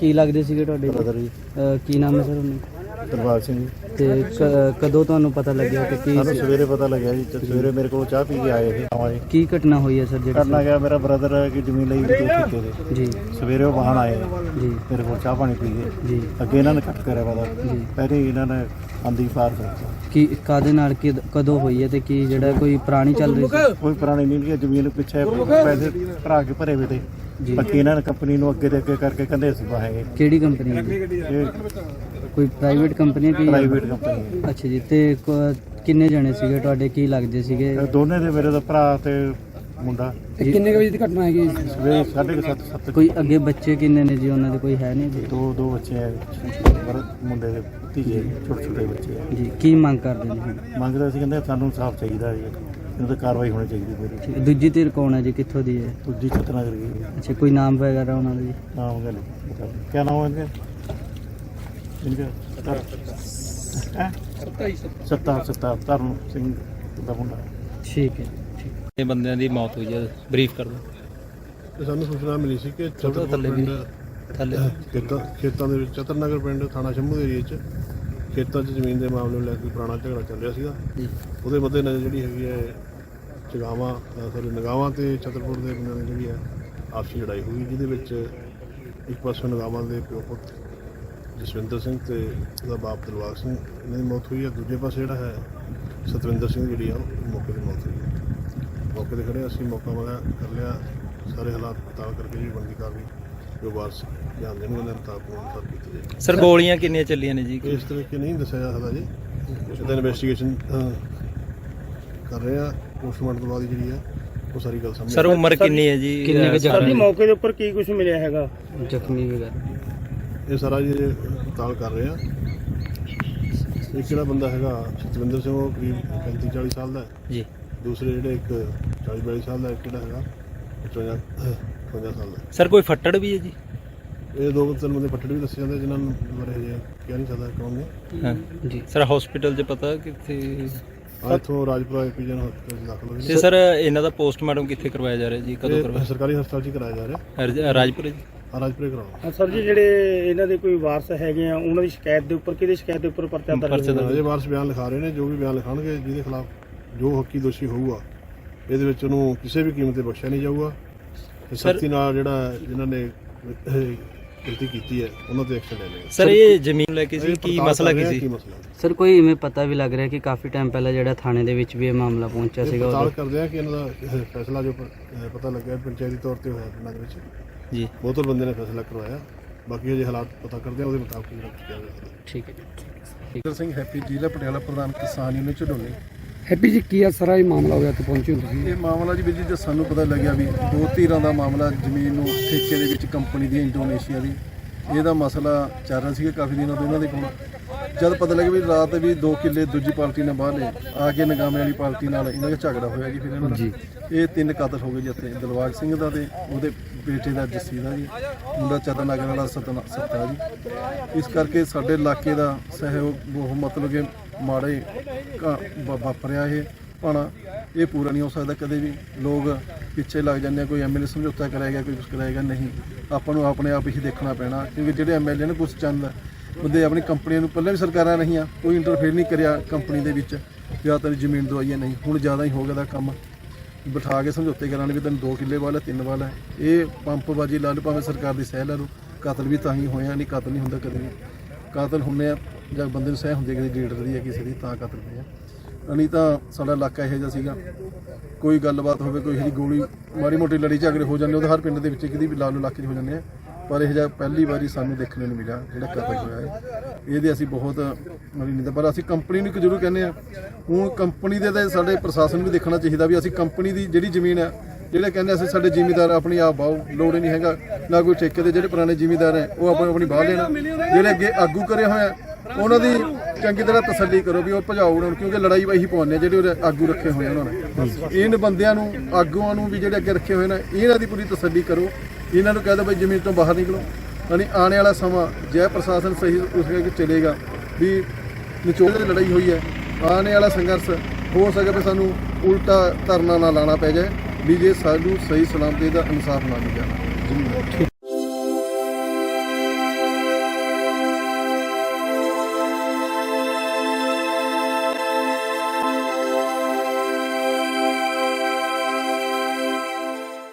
ਕੀ ਲੱਗਦੇ ਸੀਗੇ ਤੁਹਾਡੇ ਬ੍ਰਦਰ ਜੀ। ਅਹ ਕੀ ਨਾਮ ਹੈ ਸਰ ਉਹਨੂੰ? ਦਰਬਾਰ ਸਿੰਘ ਜੀ। ਤੇ ਕ- ਕਦੋਂ ਤੁਹਾਨੂੰ ਪਤਾ ਲੱਗਿਆ ਕਿ ਕੀ ਸਾਨੂੰ ਸਵੇਰੇ ਪਤਾ ਲੱਗਿਆ ਜੀ ਤੇ ਸਵੇਰੇ ਮੇਰੇ ਕੋਲ ਚਾਹ ਪੀ ਕੇ ਆਏ ਸੀ। ਆਵਾਂ ਜੀ ਕੀ ਘਟਨਾ ਹੋਈ ਹੈ ਸਰ ਜਿਹੜੀ ਕਰਨਾ ਗਿਆ ਮੇਰਾ ਬ੍ਰਦਰ ਕੀ ਜ਼ਮੀਨ ਲਈ ਵੀ ਦੇ ਜੀ। ਸਵੇਰੇ ਉਹ ਵਾਹਣ ਆਏ ਜੀ। ਮੇਰੇ ਕੋਲ ਚਾਹ ਪਾਣੀ ਪੀ ਗਏ ਜੀ। ਅੱਗੇ ਇਹਨਾਂ ਨੇ ਕੱਟ ਕਰਿਆ ਪਤਾ ਜੀ। ਪਹਿਲੇ ਇਹਨਾਂ ਨੇ ਆਂਦੀ ਪਾਰ ਕਰਤਾ ਕੀ ਕਾਦੇ ਨਾਲ ਕੀ ਕਦੋਂ ਹੋਈ ਹੈ ਤੇ ਕੀ ਜਿਹੜਾ ਕੋਈ ਪੁਰਾਣੀ ਚੱਲ ਰਹੀ ਸੀ? ਕੋਈ ਪੁਰਾਣੀ ਨਹੀਂ ਕਿ ਜ਼ਮੀਨ ਪਿੱਛੇ ਪੈਸੇ ਭਰਾ ਕੇ ਭਰੇ ਵੇ ਤੇ। ਜੀ। ਬਾਕੀ ਇਹਨਾਂ ਨੇ ਕੰਪਨੀ ਨੂੰ ਅੱਗੇ ਦੇ ਅੱਗੇ ਕਰਕੇ ਕਹਿੰਦੇ ਅਸੀਂ ਵਾਹਾਂਗੇ ਕਿਹੜੀ ਕੰਪਨੀ ਹੈ ਜੀ? ਇਹ ਕੋਈ ਪ੍ਰਾਈਵੇਟ ਕੰਪਨੀ ਕਿ ਪ੍ਰਾਈਵੇਟ ਕੰਪਨੀ ਅੱਛਾ ਜੀ ਤੇ ਕ- ਕਿੰਨੇ ਜਣੇ ਸੀਗੇ? ਤੁਹਾਡੇ ਕੀ ਲੱਗਦੇ ਸੀਗੇ? ਦੋਨੇ ਦੇ ਮੇਰੇ ਦਾ ਭਰਾ ਤੇ ਮੁੰਡਾ। ਕਿੰਨੇ ਕੁ ਵਜੇ ਦੀ ਘਟਨਾ ਹੈਗੀ? ਸਵੇਰੇ 7:30 7 ਕੋਈ ਅੱਗੇ ਬੱਚੇ ਕਿੰਨੇ ਨੇ ਜੀ? ਉਹਨਾਂ ਦੇ ਕੋਈ ਹੈ ਨਹੀਂ ਜੀ? ਦੋ ਦੋ ਬੱਚੇ ਹੈ ਪਰ ਮੁੰਡੇ ਦੇ ਧੀਏ ਛੋਟੇ ਛੋਟੇ ਬੱਚੇ ਹੈ ਜੀ ਕੀ ਮੰਗ ਕਰਦੇ ਨੇ? ਮੰਗਦਾ ਸੀ ਕਹਿੰਦੇ ਸਾਨੂੰ ਇਨਸਾਫ ਚਾਹੀਦਾ ਜੀ। ਇਹਨਾਂ ਤੇ ਕਾਰਵਾਈ ਹੋਣੀ ਚਾਹੀਦੀ ਪੂਰੀ ਠੀਕ ਹੈ। ਦੂਜੀ ਧਿਰ ਕੌਣ ਹੈ ਜੀ? ਕਿੱਥੋਂ ਦੀ ਹੈ? ਦੂਜੀ ਚਤਨਾ ਕਰ ਗਈ ਅੱਛਾ ਕੋਈ ਨਾਮ ਵਗੈਰਾ ਉਹਨਾਂ ਦਾ ਜੀ? ਨਾਮ ਗੱਲ ਕੀ ਨਾਮ ਹੈ ਇਨਕੇ ਇਨਕੇ ਹੈ? ਸੱਤਾ ਸੱਤਾ। ਧਰਮ ਸਿੰਘ ਦਾ ਮੁੰਡਾ। ਠੀਕ ਹੈ ਠੀਕ ਇਹ ਬੰਦਿਆਂ ਦੀ ਮੌਤ ਹੋਈ ਹੈ ਬਰੀਫ ਕਰ ਦਿਓ। ਤੇ ਸਾਨੂੰ ਸੂਚਨਾ ਮਿਲੀ ਸੀ ਕਿ ਥੱਲੇ ਵੀ। ਪਿੰਡ ਥੱਲੇ। ਖੇਤਾਂ ਖੇਤਾਂ ਦੇ ਵਿੱਚ ਚਤਰਨਗਰ ਪਿੰਡ ਥਾਣਾ ਸ਼ੰਭੂ ਦੇ ਏਰੀਏ 'ਚ ਖੇਤਾਂ 'ਚ ਜ਼ਮੀਨ ਦੇ ਮਾਮਲੇ ਨੂੰ ਲੈ ਕੇ ਪੁਰਾਣਾ ਝਗੜਾ ਚੱਲ ਰਿਹਾ ਸੀਗਾ। ਉਹਦੇ ਮੱਦੇ ਨਜ਼ਰ ਜਿਹੜੀ ਹੈਗੀ ਹੈ ਚਗਾਵਾਂ ਸੌਰੀ ਨਗਾਵਾਂ ਤੇ ਚਤਰਪੁਰ ਦੇ ਬੰਦਿਆਂ ਦੀ ਜਿਹੜੀ ਹੈ ਆਪਸੀ ਲੜਾਈ ਹੋਈ ਜਿਹਦੇ ਵਿੱਚ ਇੱਕ ਪਾਸੇ ਨਗਾਵਾਂ ਦੇ ਪਿਓ ਪੁੱਤ ਜਸਵਿੰਦਰ ਸਿੰਘ ਤੇ ਉਹਦਾ ਬਾਪ ਦਿਲਵਾਗ ਸਿੰਘ ਇਹਨਾਂ ਦੀ ਮੌਤ ਹੋਈ ਹੈ ਦੂਜੇ ਪਾਸੇ ਜਿਹੜਾ ਹੈ ਸਤਵਿੰਦਰ ਸਿੰਘ ਜਿਹੜੀ ਆ ਉਹ ਮੌਕੇ ਤੇ ਮੌਤ ਹੋਈ ਹੈ ਮੌਕੇ ਤੇ ਖੜੇ ਅਸੀਂ ਮੌਕਾ ਮਗਾ ਕਰ ਲਿਆ। ਸਾਰੇ ਹਾਲਾਤ ਪਤਾ ਕਰਕੇ ਜੀ ਬਣਦੀ ਕਾਰਵਾਈ ਜੋ ਵਾਰਸ ਬਿਆਨ ਦੇਣਗੇ ਉਹਨਾਂ ਦਾ ਮੁਤਾਬਕ ਕੀਤੀ ਜਾਏਗੀ। ਸਰ ਗੋਲੀਆਂ ਕਿੰਨੀਆਂ ਚੱਲੀਆਂ ਨੇ ਜੀ? ਇਸ ਤਰੀਕੇ ਨਹੀਂ ਦੱਸਿਆ ਜਾ ਸਕਦਾ ਜੀ। ਇਹਦਾ ਇਨਵੈਸਟੀਗੇਸ਼ਨ ਕਰ ਰਹੇ ਆ। ਪੋਸਟਮਾਰਟਮ ਤੋਂ ਬਾਅਦ ਜਿਹੜੀ ਹੈ ਉਹ ਸਾਰੀ ਗੱਲ ਸਾਹਮਣੇ ਸਰ ਉਮਰ ਕਿੰਨੀ ਹੈ ਜੀ? ਕਿੰਨੇ ਜ਼ਖਮੀ ਦੀ? ਮੌਕੇ ਦੇ ਉੱਪਰ ਕੀ ਕੁਝ ਮਿਲਿਆ ਹੈਗਾ? ਜ਼ਖਮੀ ਵਗੈਰਾ ਇਹ ਸਾਰਾ ਜੀ ਪੜਤਾਲ ਕਰ ਰਹੇ ਆ। ਇੱਕ ਜਿਹੜਾ ਬੰਦਾ ਹੈਗਾ? ਸਤਵਿੰਦਰ ਸਿੰਘ ਉਹ ਕਰੀਬ 35 40 ਸਾਲ ਦਾ ਹੈ। ਜੀ। ਦੂਸਰੇ ਜਿਹੜੇ ਇੱਕ 40 42 ਸਾਲ ਦਾ ਇੱਕ ਜਿਹੜਾ ਹੈਗਾ 55 55 ਸਾਲ ਦਾ ਸਰ ਕੋਈ ਫੱਟੜ ਵੀ ਹੈ ਜੀ? ਇਹ ਦੋ ਤਿੰਨ ਬੰਦੇ ਪੱਟੜ ਵੀ ਦੱਸੇ ਜਾਂਦੇ ਜਿਨ੍ਹਾਂ ਨੂੰ ਬਾਰੇ ਹਜੇ ਕਹਿ ਨਹੀਂ ਸਕਦਾ ਕੌਣ ਨੇ ਹਾਂ ਜੀ। ਸਰ ਹਸਪੀਟਲ 'ਚ ਪਤਾ ਕਿੱਥੇ? ਇੱਥੋਂ ਰਾਜਪੁਰਾ ਐਪੀਜਨ ਹਸਪਤਾਲ 'ਚ ਦਾਖਲ ਹੋਏ ਤੇ ਸਰ ਇਹਨਾਂ ਦਾ ਪੋਸਟਮਾਰਟਮ ਕਿੱਥੇ ਕਰਵਾਇਆ ਜਾ ਰਿਹਾ ਜੀ? ਕਦੋਂ ਕਰਵਾਇਆ? ਸਰਕਾਰੀ ਹਸਪਤਾਲ 'ਚ ਕਰਾਇਆ ਜਾ ਰਿਹਾ। ਰਜ- ਰਾਜਪੁਰੇ ਜੀ? ਰਾਜਪੁਰੇ ਕਰਾਉਣਾ। ਸਰ ਜੀ ਜਿਹੜੇ ਇਹਨਾਂ ਦੇ ਕੋਈ ਵਾਰਸ ਹੈਗੇ ਆ ਉਹਨਾਂ ਦੀ ਸ਼ਿਕਾਇਤ ਦੇ ਉੱਪਰ ਕਿਹਦੀ ਸ਼ਿਕਾਇਤ ਦੇ ਉੱਪਰ ਪਰਚਾ ਦਰਜ ਪਰਚਾ ਹੋਇਆ? ਅਜੇ ਵਾਰਸ ਬਿਆਨ ਲਿਖਾ ਰਹੇ ਨੇ ਜੋ ਵੀ ਬਿਆਨ ਲਿਖਾਣਗੇ ਜਿਹਦੇ ਖਿਲਾਫ ਜੋ ਹੱਕੀ ਦੋਸ਼ੀ ਹੋਊਗਾ ਇਹਦੇ ਵਿੱਚ ਉਹਨੂੰ ਕਿਸੇ ਵੀ ਕੀਮਤ ਤੇ ਬਖਸ਼ਿਆ ਨਹੀਂ ਜਾਊਗਾ। ਤੇ ਸਖਤੀ ਨਾਲ ਜਿਹੜਾ ਜਿਨ੍ਹਾਂ ਨੇ ਇਹ ਗਲਤੀ ਕੀਤੀ ਹੈ ਉਹਨਾਂ ਤੇ ਐਕਸ਼ਨ ਲੈਣੇ ਸਰ ਇਹ ਜ਼ਮੀਨ ਲੈ ਕੇ ਸੀ ਕੀ ਮਸਲਾ ਕੀ ਸੀ? ਮਸਲਾ ਸਰ ਕੋਈ ਇਵੇਂ ਪਤਾ ਵੀ ਲੱਗ ਰਿਹਾ ਕਿ ਕਾਫੀ ਟਾਈਮ ਪਹਿਲਾਂ ਜਿਹੜਾ ਥਾਣੇ ਦੇ ਵਿੱਚ ਵੀ ਇਹ ਮਾਮਲਾ ਪਹੁੰਚਿਆ ਸੀਗਾ ਪੜਤਾਲ ਉਦੋਂ ਕਰਦੇ ਆ ਕਿ ਇਹਨਾਂ ਦਾ ਇਹ ਫੈਸਲਾ ਜੋ ਪ- ਅਹ ਪਤਾ ਲੱਗਿਆ ਪੰਚਾਇਤੀ ਤੌਰ ਤੇ ਹੋਇਆ ਪਿੰਡਾਂ ਦੇ ਵਿੱਚ। ਜੀ। ਬਹੁਤਰ ਬੰਦੇ ਨੇ ਫੈਸਲਾ ਕਰਵਾਇਆ। ਬਾਕੀ ਅਜੇ ਹਾਲਾਤ ਪਤਾ ਕਰਦੇ ਆ ਉਹਦੇ ਮੁਤਾਬਕ ਜਿਹੜਾ ਕੀਤਾ ਜਾਵੇਗਾ ਠੀਕ ਹੈ ਜੀ ਜਗਰ ਸਿੰਘ ਹੈਪੀ ਜ਼ਿਲ੍ਹਾ ਪਟਿਆਲਾ ਪ੍ਰਧਾਨ ਕਿਸਾਨ ਯੂਨੀਅਨ ਝਡੋਲੇ। ਹੈਪੀ ਜੀ ਕੀ ਆ ਸਾਰਾ ਇਹ ਮਾਮਲਾ ਹੋਇਆ ਤੇ ਪਹੁੰਚੇ ਹੋ ਤੁਸੀਂ? ਇਹ ਮਾਮਲਾ ਜੀ ਵੀਰ ਜੀ ਸਾਨੂੰ ਪਤਾ ਲੱਗਿਆ ਵੀ ਦੋ ਧਿਰਾਂ ਦਾ ਮਾਮਲਾ ਜ਼ਮੀਨ ਨੂੰ ਠੇਕੇ ਦੇ ਵਿੱਚ ਕੰਪਨੀ ਦੀ ਇੰਡੋਨੇਸ਼ੀਆ ਦੀ। ਇਹਦਾ ਮਸਲਾ ਚੱਲ ਰਿਹਾ ਸੀਗਾ ਕਾਫੀ ਦਿਨਾਂ ਤੋਂ ਇਹਨਾਂ ਦੇ ਕੋਲ। ਜਦ ਪਤਾ ਲੱਗਿਆ ਵੀ ਰਾਤ ਵੀ 2 ਕਿੱਲੇ ਦੂਜੀ ਪਾਰਟੀ ਨੇ ਬਾਹਰ ਲਏ ਆ ਕੇ ਨਗਾਮੇ ਵਾਲੀ ਪਾਰਟੀ ਨਾਲ ਇਹਨਾਂ ਦਾ ਝਗੜਾ ਹੋਇਆ ਜੀ ਫਿਰ ਇਹਨਾਂ ਦਾ। ਇਹ ਤਿੰਨ ਕਤਲ ਹੋ ਗਏ ਜਿੱਥੇ ਦਿਲਵਾਗ ਸਿੰਘ ਦਾ ਤੇ ਉਹਦੇ ਬੇਟੇ ਦਾ ਜੱਸੀ ਦਾ ਜੀ, ਮੁੰਡਾ ਚਤਨਾਗਰ ਵਾਲਾ ਸਤਨਾ ਸੱਤਾ ਜੀ। ਇਸ ਕਰਕੇ ਸਾਡੇ ਇਲਾਕੇ ਦਾ ਸਹਿਯੋਗ ਬਹੁਤ ਮਤਲਬ ਕਿ ਮਾੜੇ ਘ- ਵਾ- ਵਾਪਰਿਆ ਇਹ। ਭਾਣਾ ਇਹ ਪੂਰਾ ਨਹੀਂ ਹੋ ਸਕਦਾ ਕਦੇ ਵੀ ਲੋਕ ਪਿੱਛੇ ਲੱਗ ਜਾਂਦੇ ਆ, ਕੋਈ ਐਮਐਲਏ ਸਮਝੌਤਾ ਕਰਾਏਗਾ ਕੋਈ ਕੁਝ ਕਰਾਏਗਾ ਨਹੀਂ। ਆਪਾਂ ਨੂੰ ਆਪਣੇ ਆਪ ਹੀ ਦੇਖਣਾ ਪੈਣਾ, ਕਿਉਂਕਿ ਜਿਹੜੇ ਐਮਐਲਏ ਨੇ ਕੁਝ ਚੰਦ, ਬੰਦੇ ਆਪਣੀ ਕੰਪਨੀਆਂ ਨੂੰ ਪਹਿਲਾਂ ਵੀ ਸਰਕਾਰਾਂ ਰਹੀਆਂ, ਕੋਈ ਇੰਟਰਫੇਅਰ ਨਹੀਂ ਕਰਿਆ ਕੰਪਨੀ ਦੇ ਵਿੱਚ, ਜ਼ਿਆਦਾਤਰ ਜ਼ਮੀਨ ਦਵਾਈ ਹੈ ਨਹੀਂ। ਹੁਣ ਜ਼ਿਆਦਾ ਹੀ ਹੋ ਗਿਆ ਦਾ ਕੰਮ। ਬਿਠਾ ਕੇ ਸਮਝੌਤੇ ਕਰਾਣੇ ਵੀ ਤੈਨੂੰ 2 ਕਿੱਲੇ ਵਾਲਾ, ਤਿੰਨ ਵਾਲਾ। ਇਹ ਪੰਪਬਾਜ਼ੀ ਲਾ ਲਓ, ਭਾਵੇਂ ਸਰਕਾਰ ਦੀ ਸਹਿ ਲਾ ਲਓ। ਕਤਲ ਵੀ ਤਾਂ ਹੀ ਹੋਇਆ, ਨਹੀਂ ਕਤਲ ਨਹੀਂ ਹੁੰਦਾ ਕਦੇ ਵੀ। ਕਾਤਲ ਹੁੰਨੇ ਆ, ਜਾਂ ਬੰਦੇ ਨੂੰ ਸਹਿ ਹੁੰਦੀ ਹੈ ਕਿਸੇ ਲੀਡਰ ਦੀ ਜਾਂ ਕਿਸੇ ਦੀ, ਤਾਂ ਕਤਲ ਹੋਏ ਆ। ਨਹੀਂ ਤਾਂ ਸਾਡਾ ਇਲਾਕਾ ਇਹੋ ਜਿਹਾ ਸੀਗਾ। ਕੋਈ ਗੱਲਬਾਤ ਹੋਵੇ, ਕੋਈ ਇਹਦੀ ਗੋਲੀ, ਮਾੜੀ ਮੋਟੀ ਲੜੀ ਝਗੜੇ ਹੋ ਜਾਂਦੇ ਉਹ ਤਾਂ ਹਰ ਪਿੰਡ ਦੇ ਵਿੱਚ ਕਿਤੇ ਵੀ ਲਾ ਲਓ, ਇਲਾਕੇ 'ਚ ਹੋ ਜਾਂਦੇ ਆ। ਪਰ ਇਹ ਜਿਹਾ ਪਹਿਲੀ ਵਾਰੀ ਸਾਨੂੰ ਦੇਖਣ ਨੂੰ ਮਿਲਿਆ ਜਿਹੜਾ ਕਤਲ ਹੋਇਆ ਹੈ। ਇਹਦੇ ਅਸੀਂ ਬਹੁਤ ਮਰੀ ਨਹੀਂ ਪਰ ਅਸੀਂ ਕੰਪਨੀ ਨੂੰ ਇੱਕ ਜ਼ਰੂਰ ਕਹਿੰਦੇ ਆ ਹੁਣ ਕੰਪਨੀ ਦੇ ਤਾਂ ਸਾਡੇ ਪ੍ਰਸ਼ਾਸਨ ਨੂੰ ਵੀ ਦੇਖਣਾ ਚਾਹੀਦਾ ਵੀ ਅਸੀਂ ਕੰਪਨੀ ਦੀ ਜਿਹੜੀ ਜ਼ਮੀਨ ਆ ਜਿਹੜੇ ਕਹਿੰਦੇ ਅਸੀਂ ਸਾਡੇ ਜ਼ਿਮੀਦਾਰ ਆਪਣੀ ਆਪ ਬਾਹੋ ਲੋੜ ਹੀ ਨਹੀਂ ਹੈਗਾ ਨਾ ਕੋਈ ਠੇਕੇ ਦੇ ਜਿਹੜੇ ਪੁਰਾਣੇ ਜ਼ਿਮੀਦਾਰ ਹੈ ਉਹ ਆਪਣੀ ਆਪਣੀ ਬਾਹ ਲੈਣ। ਜਿਹੜੇ ਅੱਗੇ ਆਗੂ ਕਰੇ ਹੋਏ ਆ ਉਹਨਾਂ ਦੀ ਚੰਗੀ ਤਰ੍ਹਾਂ ਤਸੱਲੀ ਕਰੋ ਵੀ ਉਹ ਭਜਾਓ ਉਹਨਾਂ ਨੂੰ ਕਿਉਂਕਿ ਲੜਾਈ ਵਾਹੀ ਪਾਉਂਦੇ ਜਿਹੜੇ ਉਹਦੇ ਆਗੂ ਰੱਖੇ ਹੋਏ ਆ ਉਹਨਾਂ ਨੇ ਇਹਨਾਂ ਬੰਦਿਆਂ ਨੂੰ ਆਗੂਆਂ ਨੂੰ ਵੀ ਜਿਹੜੇ ਅੱਗੇ ਰੱਖੇ ਹੋਏ ਨੇ ਇਹਨਾਂ ਦੀ ਪੂਰੀ ਤਸੱਲੀ ਕਰੋ ਇਹਨਾਂ ਨੂੰ ਕਹਿ ਦਿਓ ਬਈ ਜ਼ਮੀਨ ਤੋਂ ਬਾਹਰ ਨਿਕਲੋ। ਯਾਨੀ ਆਉਣ ਵਾਲਾ ਸਮਾਂ, ਜੈ ਪ੍ਰਸ਼ਾਸਨ ਸਹੀ ਉਸ ਕੇ ਚੱਲੇਗਾ ਵੀ ਨਿਚੋੜ ਦੀ ਲੜਾਈ ਹੋਈ ਹੈ। ਆਉਣ ਵਾਲਾ ਸੰਘਰਸ਼, ਹੋ ਸਕੇ ਵੀ ਸਾਨੂੰ ਉਲਟਾ ਧਰਨਾ ਨਾ ਲਾਣਾ ਪੈ ਜਾਏ, ਵੀ ਜੇ ਸਾਨੂੰ ਸਹੀ ਸਲਾਮਤੀ ਦਾ ਇਨਸਾਫ ਨਾ ਮਿਲ ਜਾਣਾ